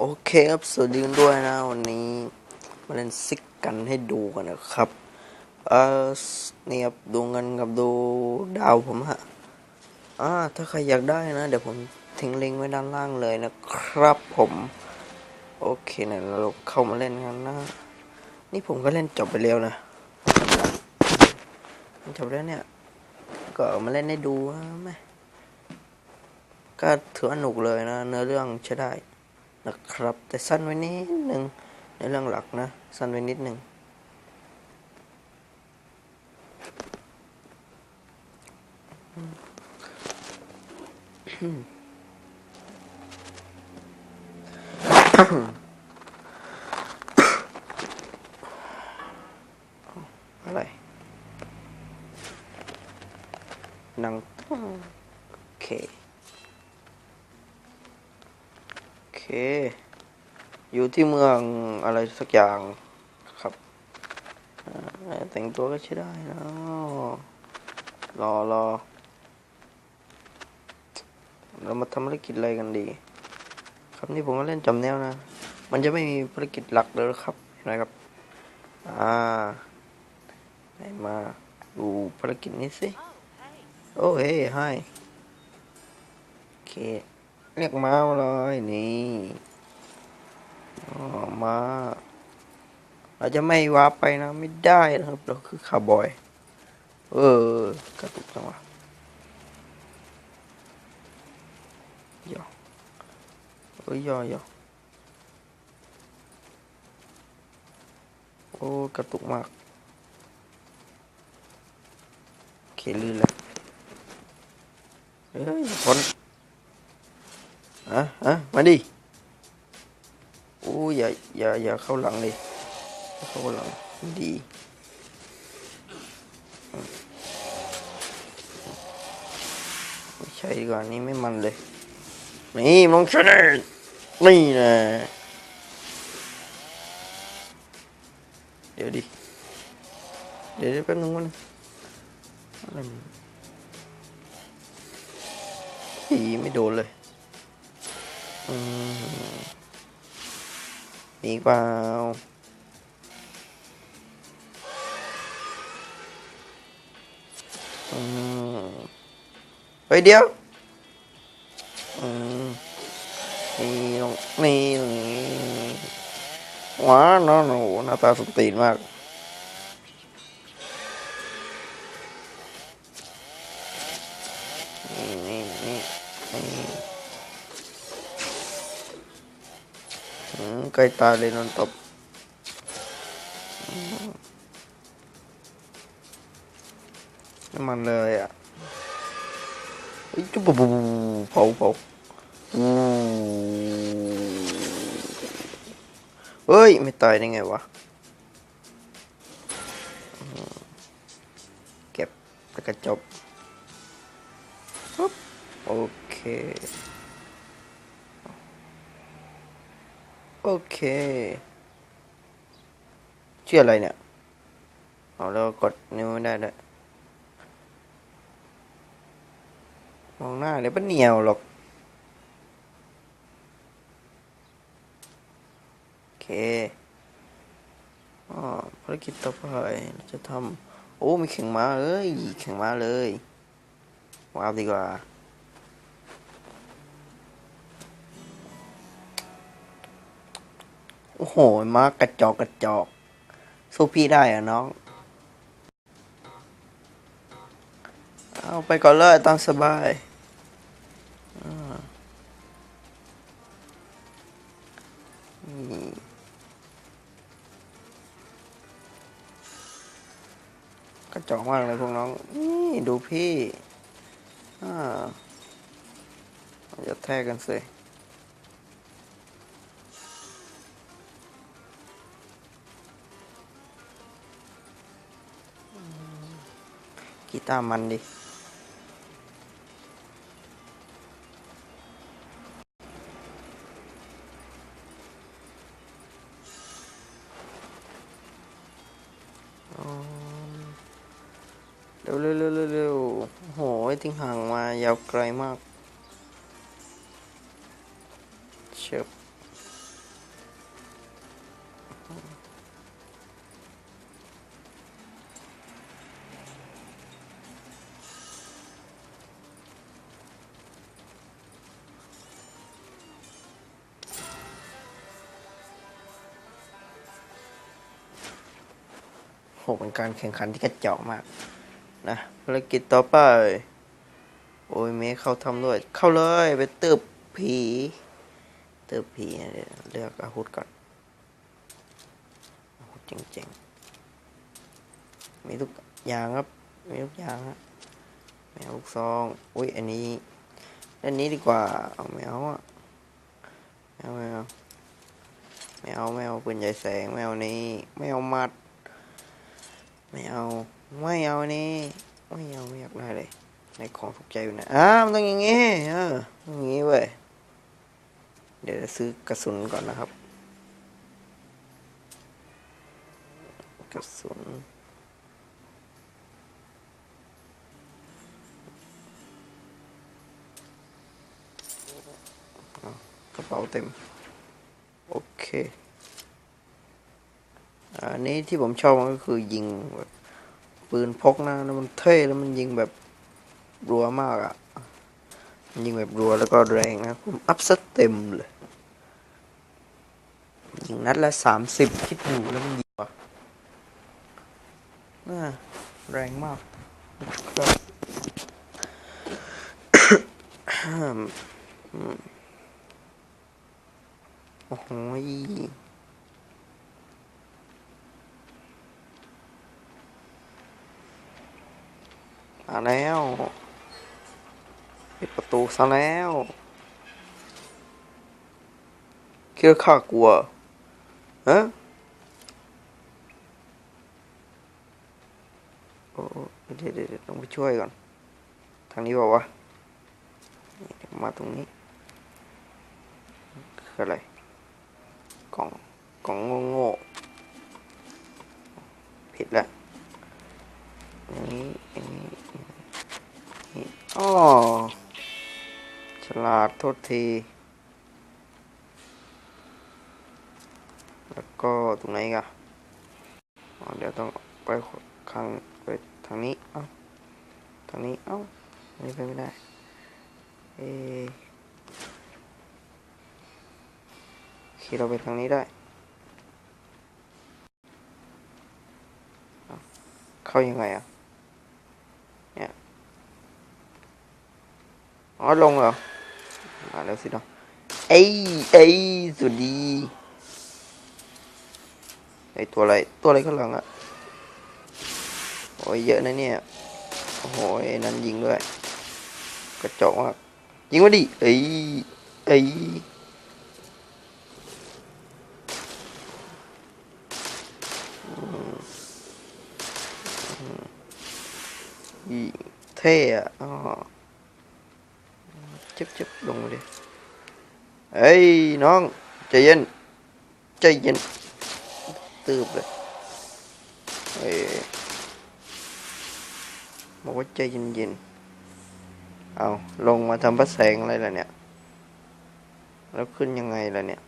โอเคครับ สวัสดีกันด้วยนะ วันนี้มาเล่นซิกกันให้ดูกันนะครับ เออนี่ครับดูเงินกับดูดาวผมฮะ อ่า ถ้าใครอยากได้นะ เดี๋ยวผมทิ้งลิงก์ไว้ด้านล่างเลยนะครับผม โอเคเนี่ยเราเข้ามาเล่นกันนะ นี่ผมก็เล่นจบไปแล้วนะจบแล้วเนี่ย ก็มาเล่นให้ดูนะแม่ก็ถือว่าหนุกเลยนะ เนื้อเรื่องใช้ได้ นะครับ แต่สั้นไว้นิดหนึ่งในเรื่องหลักนะ สั้นไว้นิดหนึ่งอะไรนังโอเค อเคอยู่ที่เมืองอะไรสักอย่างครับแต่งตัวก็ใช้ได้นะรอรอเรามาทำภารกิจอะไรกันดี ครับนี่ผมก็เล่นจำแนวนะ มันจะไม่มีภารกิจหลักเลยครับเห็นไหมครับ อ่าไหนมาดูภารกิจนี้สิ โอ้เฮ้ให้โอเค เรียกม้ามาเลยนี่มาเราจะไม่วาร์ปไปนะ ไม่ได้นะครับ เราคือคาวบอย เออกระตุกจังวะย่อเอ้ยย่อย่อโอ้กระตุกมากโอเคลื่นแล้วเฮ้ยคน อะอะมาดิโอ้ยอย่าอย่าอย่าเข้าหลังเลยเข้าหลังดีใช่ดีกว่านี้ไม่มันเลย นี่มองชนะนี่นะเดี๋ยวดิ เดี๋ยวแป๊บนึงมันอะไรนอีไม่โดนเลย มมีเปล่าอืมเฮ้ยเดี๋ยวอืมนี่ลงนี่นี่ว้าน้องหนูหน้าตาสมตีนมาก นี่นี่นี่นี่อืม ใกล้ตายเลยนอนตบน้ำมันเลยอะเฮ้ยจุ๊บปุ๊บบปุ๊บเผาเผาอู้เฮ้ย ไม่ตายได้ไงวะ เก็บแล้วก็จบปุ๊บโอเค โอเคชื่ออะไรเนี่ย เอาแล้วกดนิ้วได้ด้วยมองหน้าเดี๋ยวเป็นเหนียวหรอก โอเคอ๋อภารกิจต่อไปจะทำโอ้ มีแข่งม้าเอ้ยแข่งม้าเลยว้าวดีกว่า โอ้โหมากระจอกกระจอก สู้พี่ได้อะน้อง เอาไปก่อนเลยตามสบายกระจอกมากเลยพวกน้อง นี่ดูพี่ อ่าอย่าแท้กันสิ กีตาร์มันดิเร็วเร็วเร็วเร็วเร็วโอ้โห ทิ้งห่างมายาวไกลมาก โหเป็นการแข่งขันที่กระจอกมาก นะภารกิจต่อไป โอ้ยเมเข้าทำด้วย เข้าเลยไปตืบผีตืบผีนะเดี๋ยวเลือกอาวุธก่อนอาวุธเจ๋งๆ มีทุกอย่างครับ มีทุกอย่างฮะแมวลูกซอง อุ้ยอันนี้อันนี้ดีกว่า เอาแมวอะแมวแมวแมวแมวปืนใหญ่แสงแมวนี้แมวมัด ไม่เอา ไม่เอานี่ไม่เอาไม่อยากได้เลยในของถูกใจอยู่นะอ้ามันต้องอย่างงี้เออองอย่างงี้เว้ยเดี๋ยวจะซื้อกระสุนก่อนนะครับ กระสุนกระเป๋าเต็ม โอเค อันนี้ที่ผมชอบมันก็คือยิงแบบปืนพกนะแล้วมันเท่แล้วมันยิงแบบรัวมากอะ่ะมันยิงแบบรัวแล้วก็แรงนะผมอัพสเต็มเลยยิงนัดละสามสิบคิดดูแล้วมันยิงวะน่าแรงมากครับโอ้โห มาแล้วปิดประตูซะแล้วเคิดว่าข้ากลัวฮะโอ้เดี๋ยวเดี๋ยวเดี๋ยวต้องไปช่วยก่อน ทางนี้บอกว่าวะมาตรงนี้คืออะไร กล่อง กล่องโง่ๆผิดแล้ว อย่างนี้อย่างนี้ อ๋อฉลาดโทษที แล้วก็ตรงไหนกันเดี๋ยวต้องไปข้างไปทางนี้เอ้าทางนี้เอ้าอันนี้ไปไม่ได้เอ๊ะโอเราไปทางนี้ได้เเข้ายังไงอะ วอะไรตัวอะไรข้างหลังอะโอ้ยเยอะนะเนี่ย โอ้โหไอ้นั้นยิงด้วย กระจอกมากยิงมาดิเอ้ยเอ้ยอืมอืมอีเท่อะอ๋อ จึ๊บจึ๊บลงมาดิเฮ้ยน้องใจเย็นใจเย็นตืบเลยเฮ้ยบอกว่าใจเย็นๆเอาลงมาทำพระแสงอะไรล่ะเนี่ย แล้วขึ้นยังไงล่ะเนี่ย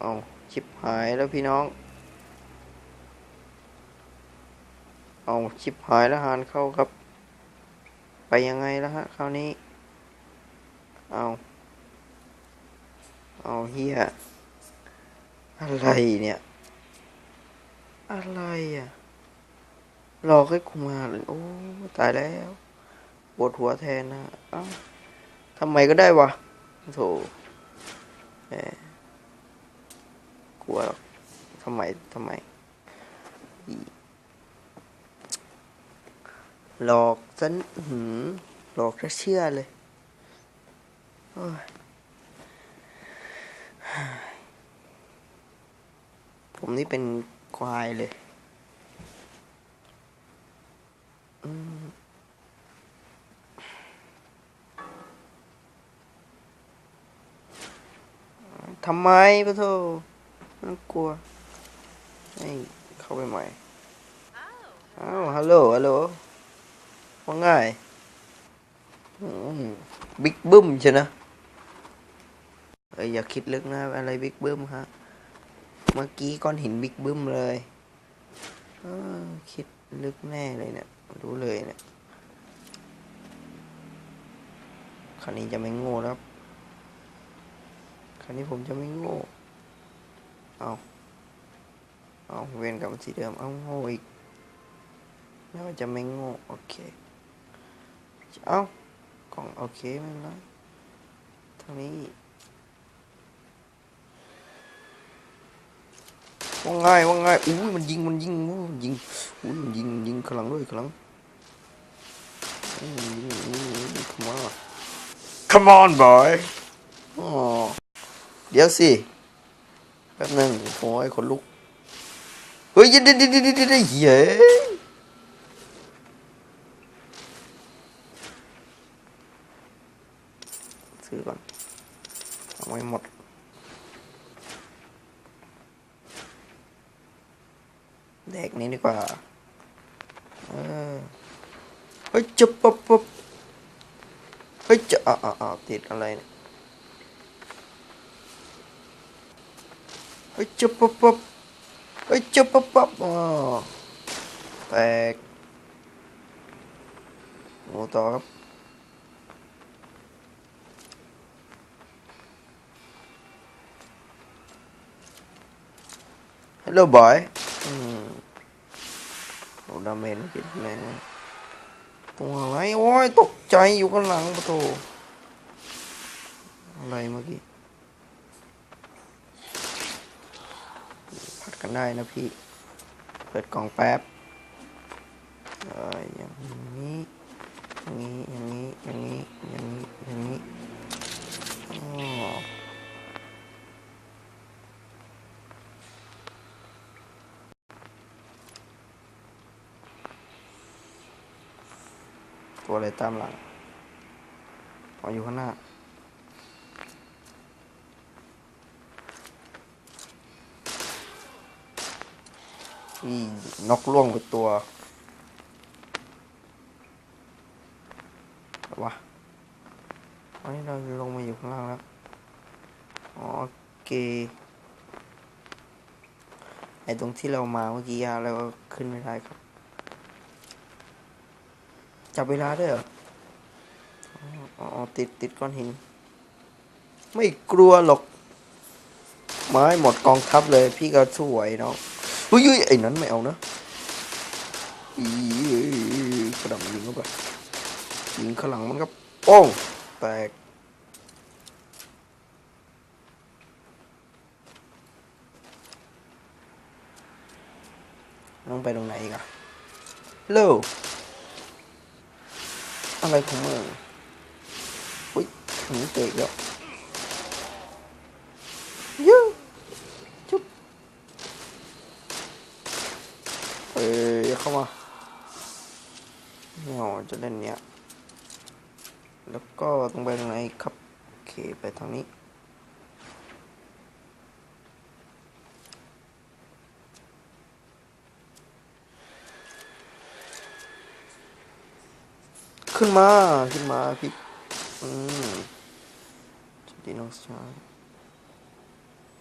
เอาชิบหายแล้วพี่น้อง เอาชิบหายแล้วหานเข้าครับ ไปยังไงแล้วฮะคราวนี้ เอา เอาเฮียอะไรเนี่ย อะไรอะหลอกให้กูมาเลย โอ้ ตายแล้วปวดหัวแทนนะอ้าทำไมก็ได้วะโถแหมกลัวทำไมทำไม หลอกฉันอื้อหืมหลอกจะเชื่อเลยโอ้ยผมนี่เป็นควายเลยอืมทำไมปะโทน่ากลัวให้เข้าไปใหม่อ้าวฮัลโหลฮัลโหล ว่าไงบิ๊กบึ้มใช่นะเอยอย่าคิดลึกนะอะไรบิ๊กบึ้มฮะ เมื่อกี้ก้อนหินบิ๊กบึ้มเลยเออคิดลึกแน่เลยเนี่ยรู้เลยเนี่ยคันนี้จะไม่โง่แล้วครับคันนี้ผมจะไม่โง่ เอาเอาเวียนกลับมาที่เดิม เอาโง่อีกแล้วจะไม่โง่ โอเค เอากล่องโอเคไม่เป็นไรทางนี้ว่าง่ายว่าง่ายอุ้ยมันยิงมันยิงอู้มันยิงอุ้ยมันยิงมันยิงขลังด้วยขลังยมันยิงอุ้ยอุ้ย come on come on boy อ๋อเดี๋ยวสิแป๊บนึงโอ้ยขนลุกเฮ้ยเดี๋ยวเดี๋ยวเดี๋ยวเดี๋ยวเดี๋ยวเฮ้ย ซื้อก่อนเอาไว้หมดแดกนี้ดีกว่า เออเฮ้ยจะปั๊บปั๊บเฮ้ยจะอ่าอ่าติดอะไรเนี่ยเฮ้ยจะปั๊บปั๊บเฮ้ยจะปั๊บปั๊บอ๋อแตกโอ้ต่อครับ ฮัลโหลบอยอืมโอ้ดาเมจกินแม่งตัว อะไรโอ้ยตกใจอยู่ข้างหลังปะโถอะไรเมื่อกี้ผัดกันได้นะพี่เปิดกล่องแป๊บเอออย่างนี้ อย่างนี้ อย่างนี้ อย่างนี้ อย่างนี้ อย่างนี้ ตัวอะไรตามหลังอ๋ออยู่ข้างหน้า อีนกล่วงไปตัววะอันนี้เราลงมาอยู่ข้างล่างแล้ว โอเค ไอตรงที่เรามาเมื่อกี้เราก็ขึ้นไม่ได้ครับ จับเวลาด้วยเหรออ๋อติดติดก้อนหิน ไม่กลัวหรอกไม้หมดกองทัพเลย พี่ก็สู้ไหวเนาะเฮ้ยไอ้นั้นไม่เอานะอีกระดังยิงเข้าไปยิงข้างหลังมันก็โป้งแตกต้องไปตรงไหนอีกอะฮัลโล อะไรของมึงอุ้ยถึงเตะแล้วยูจุ๊บเอ้ยเข้ามาไม่เอาจะเล่นเนี้ย แล้วก็ต้องไปทางไหนครับ โอเค ไปทางนี้ ขึ้นมา ขึ้นมาพี่อืมจดดีน้องชาย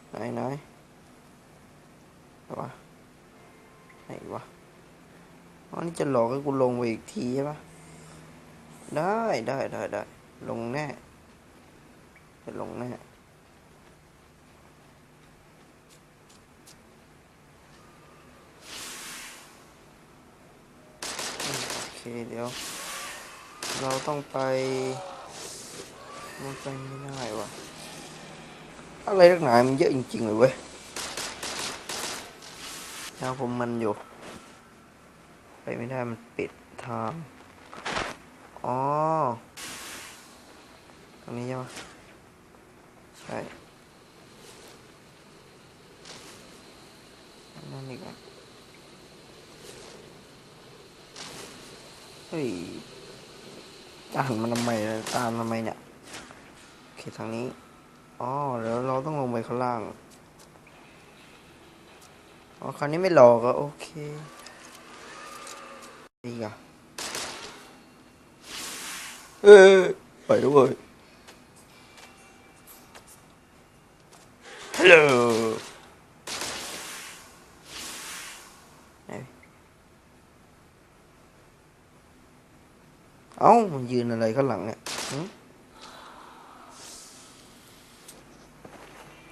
ไหนไหนวะไหนวะอ๋อนี่จะหลอกให้กูลงไปอีกทีใช่ปะได้ได้ได้ได้ลงแน่ จะลงแน่โอเคเดี๋ยว เราต้องไปมันไปไม่ได้วะอะไรนักหนามันเยอะจริงๆเลยเว้ยยาวผมมันอยู่ ไปไม่ได้มันปิดทาง อ๋อ ตรงนี้ใช่ไหมใช่นั่นอีกอะเฮ้ย จะหันมาทำไมล่ะตามทำไมเนี่ยโอเคทางนี้อ๋อแล้วเราต้องลงไปข้างล่างอ๋อคราวนี้ไม่หลอกอะโอเคอีกอะเออไปด้วยฮัลโหลไหน เอ้ามันยืนอะไรข้างหลังเนี่ย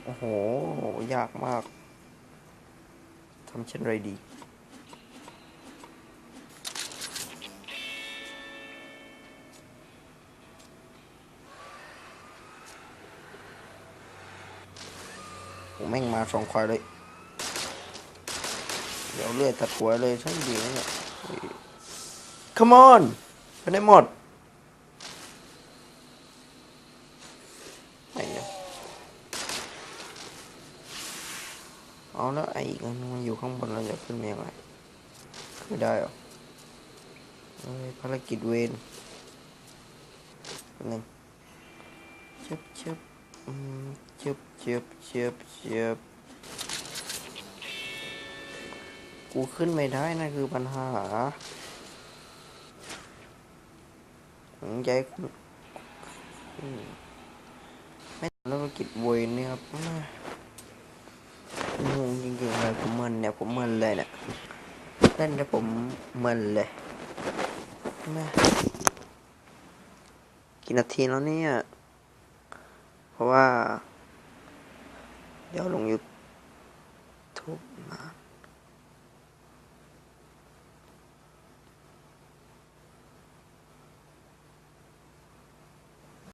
โอ้โห ยากมากทำเช่นไรดี ผมแม่งมาสองควายเลย เดี๋ยวเลือดตัดหัวเลยช่างดีนะเนี่ย Come on ไปได้หมดไอ้เนี่ยเอาแล้วไอ้อีกอันมันอยู่ข้างบนเราจะขึ้นมายังไงขึ้นได้หรอเอ้ยภารกิจเวรแป๊บนึงเจ็บเจ็บอืมเจ็บเจ็บเจ็บเจ็บกูขึ้นไม่ได้นะคือปัญหา ผมใจคุณอืมไม่แล้วภารกิจเวรเนี่ยครับแม่งงจริงๆเลยผมมึนเนี่ยผมมึนเลยเนี่ยเล่นแล้วผมมึนเลยแม่กี่นาทีแล้วเนี่ย เพราะว่า เดี๋ยวลงยูทูบมา